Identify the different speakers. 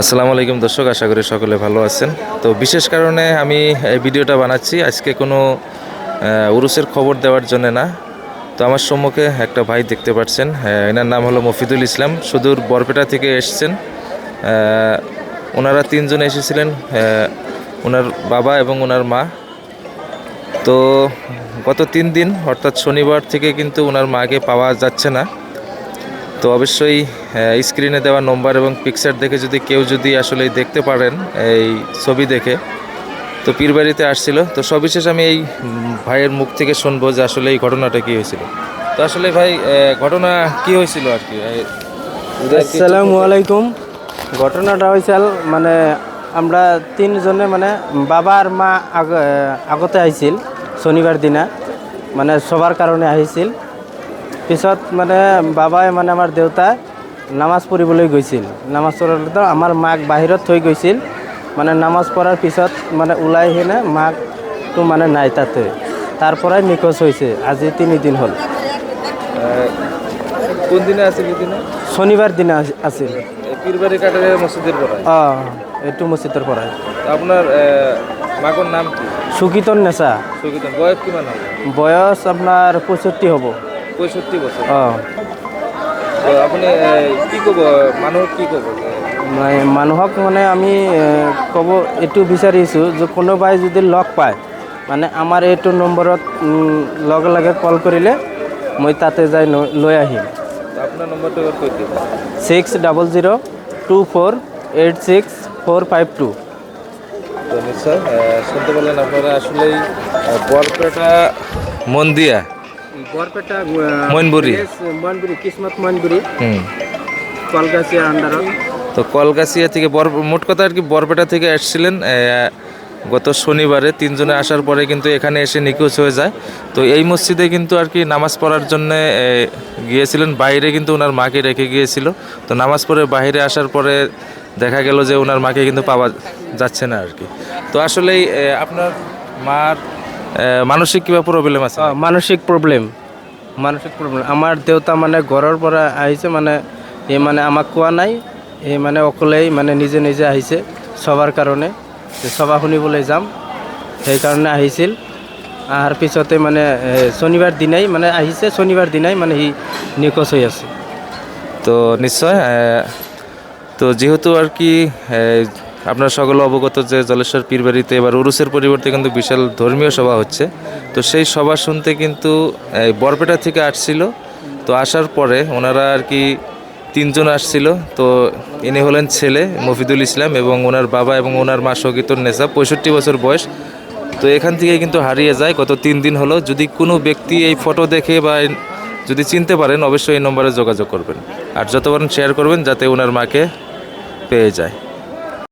Speaker 1: আসসালামু আলাইকুম দর্শক আশা করি সকলে ভালো আছেন। তো বিশেষ কারণে আমি এই ভিডিওটা বানাচ্ছি। আজকে কোনো উরুসের খবর দেওয়ার জন্য না। তো আমার সম্মুখে একটা ভাই দেখতে পাচ্ছেন। হ্যাঁ, এনার নাম হলো মফিদুল ইসলাম। সুদূর বরপেটা থেকে এসছেন। ওনারা তিনজন এসেছিলেন। ওনার বাবা এবং ওনার মা। তো গত তিন দিন অর্থাৎ শনিবার থেকে কিন্তু ওনার মাকে পাওয়া যাচ্ছে না। তো অবশ্যই স্ক্রিনে দেওয়া নম্বর এবং পিকচার দেখে যদি কেউ যদি আসলে দেখতে পারেন এই ছবি দেখে। তো পীরবাড়িতে আসছিল। তো সবিশেষ আমি এই ভাইয়ের মুখ থেকে শুনব যে আসলে এই ঘটনাটা কী হয়েছিল। তো আসলে ভাই ঘটনা কি হয়েছিল আর কি?
Speaker 2: আসসালামু আলাইকুম। ঘটনাটা হয়েছিল মানে আমরা তিনজনে মানে বাবা আর মা আগ- আগতে আহিছিল শনিবার দিনা মানে সবার কারণে আহিছিল। পিছত মানে বাবাই মানে আমাৰ দেউতাই নামাজ পঢ়িবলৈ গৈছিল। নামাজ পঢ়োঁতে আমাৰ মাক বাহিৰত থৈ গৈছিল। মানে নামাজ পঢ়াৰ পিছত মানে ওলাই কিনে মাকটো মানে নাই তাতে। তাৰ পৰাই নিখোজ হৈছে। আজি তিনিদিন হ'ল।
Speaker 1: আহ, কোন দিনে আছে কি দিনে?
Speaker 2: শনিবাৰ দিনা আছিল।
Speaker 1: পীরবাড়ি কাটারে মসজিদের পড়ায়
Speaker 2: অঁ এইটো মছজিদৰ পৰাই।
Speaker 1: তো আপনার মাকর নাম কি?
Speaker 2: সুগীতন নেচা।
Speaker 1: সুগীত বয়স কিমান হবে?
Speaker 2: বয়স আপোনাৰ পঁয়ষষ্ঠি হ'ব।
Speaker 1: পঁয়ষট্টি বছর। তো আপনি কি কব মানুহ কি কব
Speaker 2: মানে মানুহক মানে আমি ক'ব এইটো বিচাৰিছোঁ যে কোনোবাই যদি লগ পায় মানে আমাৰ এইটো নম্বৰত লগে লগে কল কৰিলে মই তাতে যাই লৈ আহিম।
Speaker 1: নম্বরটা এবার কই দিব?
Speaker 2: Six double zero' two four eight six four five two.
Speaker 1: তো নিশ্চয় শুনতে পেলেন আপনারা আসলেই বরপেটা মন্দিয়া। মইনবুৰী
Speaker 2: কিসমত আণ্ডাৰত
Speaker 1: তো কলগাছিয়া থেকে বর মোট কথা আর কি বরপেটা থেকে আসছিলেন গত শনিবারে। তিনজনে আসার পরে কিন্তু এখানে এসে নিখোঁজ হয়ে যায়। তো এই মসজিদে কিন্তু আর কি নামাজ পড়ার জন্য গিয়েছিলেন। বাইরে কিন্তু ওনার মাকে রেখে গিয়েছিল। তো নামাজ পড়ে বাইরে আসার পরে দেখা গেল যে ওনার মাকে কিন্তু পাওয়া যাচ্ছে না আর কি। তো আসলেই আপনার মার মানসিক কিবা প্রবলেম আছে?
Speaker 2: মানসিক প্ৰব্লেম মানসিক প্ৰব্লেম আমাৰ দেউতা মানে ঘৰৰ পৰা আহিছে মানে এই মানে আমাক কোৱা নাই। এই মানে অকলেই মানে নিজে নিজে আহিছে সবাৰ কাৰণে। সভা শুনিবলৈ যাম। সেইকাৰণে আহিছিল। অহাৰ পিছতে মানে শনিবাৰ দিনাই মানে আহিছে শনিবাৰ দিনাই মানে সি নিখোজ হৈ আছে।
Speaker 1: তো নিশ্চয় তো যেহেতু আর কি আপনারা সকলে অবগত যে জলেশ্বর পীরবাড়িতে এবার উরুসের পরিবর্তে কিন্তু বিশাল ধর্মীয় সভা হচ্ছে। তো সেই সভা শুনতে কিন্তু, এই বরপেটা থেকে আসছিল। তো আসার পরে ওনারা আর কি তিনজন আসছিল। তো ইনি হলেন ছেলে মফিদুল ইসলাম এবং ওনার বাবা এবং ওনার মা সগিতুর নেশা পঁয়ষট্টি বছর বয়স। তো এখান থেকে কিন্তু হারিয়ে যায়, গত তিন দিন হলো। যদি কোনো ব্যক্তি এই ফটো দেখে বা যদি চিনতে পারেন, অবশ্যই এই নম্বরে যোগাযোগ করবেন। আর যত পারেন শেয়ার করবেন, যাতে ওনার মাকে পেয়ে যায়।